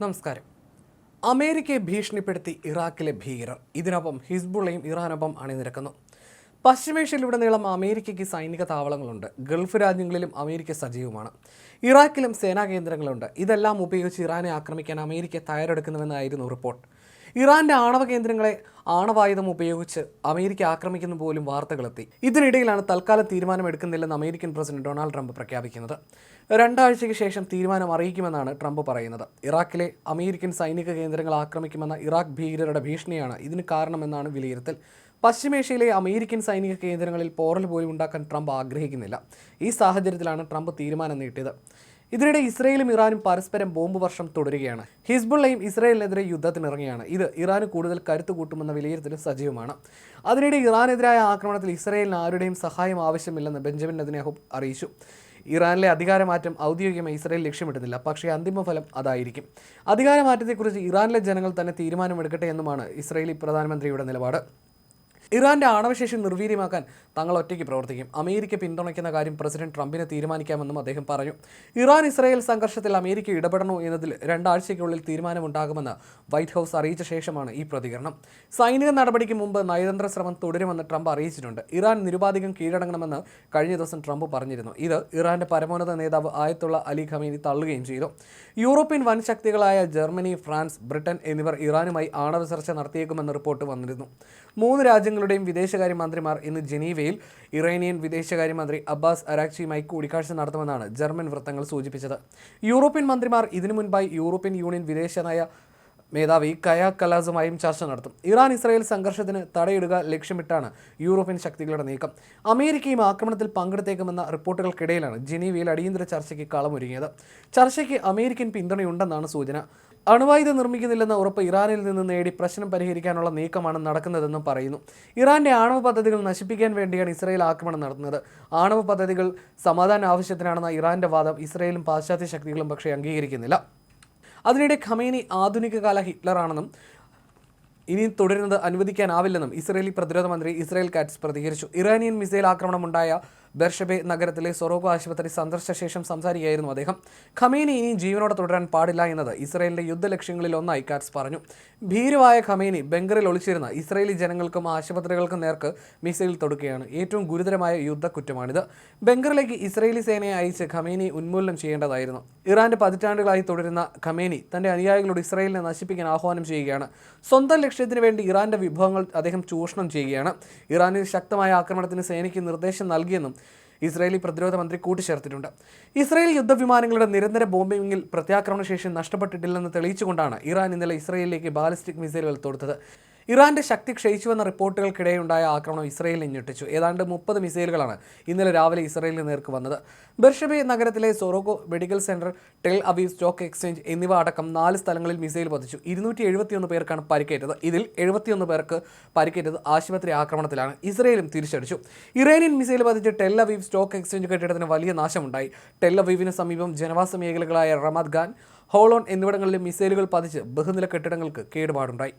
നമസ്കാരം. അമേരിക്കയെ ഭീഷണിപ്പെടുത്തി ഇറാഖിലെ ഭീകരർ. ഇതിനൊപ്പം ഹിസ്ബുള്ളയും ഇറാനൊപ്പം അണിനിരക്കുന്നു. പശ്ചിമേഷ്യയിലുടനീളം അമേരിക്കയ്ക്ക് സൈനിക താവളങ്ങളുണ്ട്. ഗൾഫ് രാജ്യങ്ങളിലും അമേരിക്ക സജീവമാണ്. ഇറാഖിലും സേനാ കേന്ദ്രങ്ങളുണ്ട്. ഇതെല്ലാം ഉപയോഗിച്ച് ഇറാനെ ആക്രമിക്കാൻ അമേരിക്ക തയ്യാറെടുക്കുന്നുവെന്നായിരുന്നു റിപ്പോർട്ട്. ഇറാന്റെ ആണവ കേന്ദ്രങ്ങളെ ആണവായുധം ഉപയോഗിച്ച് അമേരിക്ക ആക്രമിക്കുന്ന പോലും വാർത്തകളെത്തി. ഇതിനിടയിലാണ് തൽക്കാലം തീരുമാനമെടുക്കുന്നില്ലെന്ന് അമേരിക്കൻ പ്രസിഡന്റ് ഡൊണാൾഡ് ട്രംപ് പ്രഖ്യാപിക്കുന്നത്. രണ്ടാഴ്ചയ്ക്ക് ശേഷം തീരുമാനം അറിയിക്കുമെന്നാണ് ട്രംപ് പറയുന്നത്. ഇറാഖിലെ അമേരിക്കൻ സൈനിക കേന്ദ്രങ്ങൾ ആക്രമിക്കുമെന്ന ഇറാഖ് ഭീകരരുടെ ഭീഷണിയാണ് ഇതിന് കാരണമെന്നാണ് വിലയിരുത്തൽ. പശ്ചിമേഷ്യയിലെ അമേരിക്കൻ സൈനിക കേന്ദ്രങ്ങളിൽ പോറൽ പോലും ഉണ്ടാക്കാൻ ട്രംപ് ആഗ്രഹിക്കുന്നില്ല. ഈ സാഹചര്യത്തിലാണ് ട്രംപ് തീരുമാനം നീട്ടിയത്. ഇതിനിടെ ഇസ്രയേലും ഇറാനും പരസ്പരം ബോംബ് വർഷം തുടരുകയാണ്. ഹിസ്ബുള്ളയും ഇസ്രയേലിനെതിരെ യുദ്ധത്തിനിറങ്ങിയാണ് ഇത് ഇറാന് കൂടുതൽ കരുത്തു കൂട്ടുമെന്ന വിലയിരുത്തലും സജീവമാണ്. അതിനിടെ ഇറാനെതിരായ ആക്രമണത്തിൽ ഇസ്രയേലിന് ആരുടെയും സഹായം ആവശ്യമില്ലെന്ന് ബെഞ്ചമിൻ നെതന്യാഹു അറിയിച്ചു. ഇറാനിലെ അധികാരമാറ്റം ഔദ്യോഗികമായി ഇസ്രയേൽ ലക്ഷ്യമിടുന്നില്ല. പക്ഷേ അന്തിമഫലം അതായിരിക്കും. അധികാരമാറ്റത്തെക്കുറിച്ച് ഇറാനിലെ ജനങ്ങൾ തന്നെ തീരുമാനമെടുക്കട്ടെ എന്നുമാണ് ഇസ്രയേലി പ്രധാനമന്ത്രിയുടെ നിലപാട്. ഇറാന്റെ ആണവശേഷി നിർവീര്യമാക്കാൻ തങ്ങൾ ഒറ്റയ്ക്ക് പ്രവർത്തിക്കും. അമേരിക്ക പിന്തുണയ്ക്കുന്ന കാര്യം പ്രസിഡന്റ് ട്രംപിനെ തീരുമാനിക്കാമെന്നും അദ്ദേഹം പറഞ്ഞു. ഇറാൻ ഇസ്രായേൽ സംഘർഷത്തിൽ അമേരിക്ക ഇടപെടണോ എന്നതിൽ രണ്ടാഴ്ചയ്ക്കുള്ളിൽ തീരുമാനമുണ്ടാകുമെന്ന് വൈറ്റ് ഹൗസ് അറിയിച്ച ശേഷമാണ് ഈ പ്രതികരണം. സൈനിക നടപടിക്ക് മുമ്പ് നയതന്ത്ര ശ്രമം തുടരുമെന്ന് ട്രംപ് അറിയിച്ചിട്ടുണ്ട്. ഇറാൻ നിരുപാധികം കീഴടങ്ങണമെന്ന് കഴിഞ്ഞ ദിവസം ട്രംപ് പറഞ്ഞിരുന്നു. ഇത് ഇറാന്റെ പരമോന്നത നേതാവ് ആയത്തുള്ള അലി ഖമീനി തള്ളുകയും ചെയ്തു. യൂറോപ്യൻ വൻ ശക്തികളായ ജർമ്മനി ഫ്രാൻസ് ബ്രിട്ടൻ എന്നിവർ ഇറാനുമായി ആണവ ചർച്ച നടത്തിയേക്കുമെന്ന് റിപ്പോർട്ട് വന്നിരുന്നു. മൂന്ന് രാജ്യങ്ങളുടെയും വിദേശകാര്യ മന്ത്രിമാർ ഇന്ന് ജനീവയിൽ ഇറാനിയൻ വിദേശകാര്യമന്ത്രി അബ്ബാസ് അരാക്ചിയുമായി കൂടിക്കാഴ്ച നടത്തുമെന്നാണ് ജർമ്മൻ വൃത്തങ്ങൾ സൂചിപ്പിച്ചത്. യൂറോപ്യൻ മന്ത്രിമാർ ഇതിനു മുൻപായി യൂറോപ്യൻ യൂണിയൻ വിദേശനയ മേധാവി കയ കലാസുമായും ചർച്ച നടത്തും. ഇറാൻ ഇസ്രായേൽ സംഘർഷത്തിന് തടയിടുക ലക്ഷ്യമിട്ടാണ് യൂറോപ്യൻ ശക്തികളുടെ നീക്കം. അമേരിക്കയും ആക്രമണത്തിൽ പങ്കെടുത്തേക്കുമെന്ന റിപ്പോർട്ടുകൾക്കിടയിലാണ് ജനീവയിൽ അടിയന്തര ചർച്ചയ്ക്ക് കളമൊരുങ്ങിയത്. ചർച്ചയ്ക്ക് അമേരിക്കൻ പിന്തുണയുണ്ടെന്നാണ് സൂചന. അണുവായുധം നിർമ്മിക്കുന്നില്ലെന്ന ഉറപ്പ് ഇറാനിൽ നിന്ന് നേടി പ്രശ്നം പരിഹരിക്കാനുള്ള നീക്കമാണ് നടക്കുന്നതെന്നും പറയുന്നു. ഇറാന്റെ ആണവ പദ്ധതികൾ നശിപ്പിക്കാൻ വേണ്ടിയാണ് ഇസ്രായേൽ ആക്രമണം നടത്തുന്നത്. ആണവ പദ്ധതികൾ സമാധാന ആവശ്യത്തിനാണെന്ന ഇറാന്റെ വാദം ഇസ്രായേലും പാശ്ചാത്യ ശക്തികളും പക്ഷേ അംഗീകരിക്കുന്നില്ല. അതിനിടെ ഖമേനി ആധുനിക കാല ഹിറ്റ്ലറാണെന്നും ഇനി തുടരുന്നത് അനുവദിക്കാനാവില്ലെന്നും ഇസ്രയേലി പ്രതിരോധ മന്ത്രി ഇസ്രയേൽ കാറ്റ്സ് പ്രതികരിച്ചു. ഇറാനിയൻ മിസൈൽ ആക്രമണമുണ്ടായ ബെർഷബെ നഗരത്തിലെ സൊറോഗോ ആശുപത്രി സന്ദർശിച്ച ശേഷം സംസാരിക്കുകയായിരുന്നു അദ്ദേഹം. ഖമേനി ഇനി ജീവനോടെ തുടരാൻ പാടില്ല എന്നത് ഇസ്രായേലിന്റെ യുദ്ധലക്ഷ്യങ്ങളിൽ ഒന്നായി കാറ്റ്സ് പറഞ്ഞു. ഭീരുവായ ഖമേനി ബംഗറിൽ ഒളിച്ചിരുന്ന ഇസ്രയേലി ജനങ്ങൾക്കും ആശുപത്രികൾക്കും നേർക്ക് മിസൈൽ തൊടുക്കുകയാണ് ഏറ്റവും ഗുരുതരമായ യുദ്ധ കുറ്റമാണിത് ബംഗറിലേക്ക് ഇസ്രയേലി സേനയെ അയച്ച് ഖമേനി ഉന്മൂലനം ചെയ്യേണ്ടതായിരുന്നു. ഇറാന്റെ പതിറ്റാണ്ടുകളായി തുടരുന്ന ഖമേനി തന്റെ അനുയായികളോട് ഇസ്രയേലിനെ നശിപ്പിക്കാൻ ആഹ്വാനം ചെയ്യുകയാണ്. സ്വന്തം ലക്ഷ്യത്തിന് വേണ്ടി ഇറാന്റെ വിഭവങ്ങൾ അദ്ദേഹം ചൂഷണം ചെയ്യുകയാണ്. ഇറാനിൽ ശക്തമായ ആക്രമണത്തിന് സേനയ്ക്ക് നിർദ്ദേശം നൽകിയെന്നും ഇസ്രായേലി പ്രതിരോധ മന്ത്രി കൂട്ടിച്ചേർത്തിട്ടുണ്ട്. ഇസ്രായേൽ യുദ്ധവിമാനങ്ങളുടെ നിരന്തര ബോംബിംഗിൽ പ്രത്യാക്രമണ ശേഷി നഷ്ടപ്പെട്ടിട്ടില്ലെന്ന് തെളിയിച്ചുകൊണ്ടാണ് ഇറാൻ ഇന്നലെ ഇസ്രായേലിലേക്ക് ബാലിസ്റ്റിക് മിസൈലുകൾ തൊടുത്തത്. ഇറാന്റെ ശക്തി ക്ഷയിച്ചുവെന്ന റിപ്പോർട്ടുകൾക്കിടെയുണ്ടായ ആക്രമണം ഇസ്രയേലിനെ ഞെട്ടിച്ചു. ഏതാണ്ട് മുപ്പത് മിസൈലുകളാണ് ഇന്നലെ രാവിലെ ഇസ്രയേലിന് നേർക്ക് വന്നത്. ബെർഷബെ നഗരത്തിലെ Soroka medical centre Tel Aviv stock exchange എന്നിവ അടക്കം നാല് സ്ഥലങ്ങളിൽ മിസൈൽ പതിച്ചു. ഇരുന്നൂറ്റി എഴുപത്തിയൊന്ന് പേർക്കാണ് പരിക്കേറ്റത്. ഇതിൽ എഴുപത്തിയൊന്ന് പേർക്ക് പരിക്കേറ്റത് ആശുപത്രി ആക്രമണത്തിലാണ്. ഇസ്രയേലും തിരിച്ചടിച്ചു. ഇറാനിയൻ മിസൈൽ പതിച്ച് ടെൽ അവീവ് സ്റ്റോക്ക് എക്സ്ചേഞ്ച് കെട്ടിടത്തിന് വലിയ നാശമുണ്ടായി. ടെൽ അവീവിന് സമീപം ജനവാസ മേഖലകളായ റമാദ് ഖാൻ ഹോളോൺ എന്നിവിടങ്ങളിലെ മിസൈലുകൾ പതിച്ച് ബഹുനില കെട്ടിടങ്ങൾക്ക് കേടുപാടുണ്ടായി.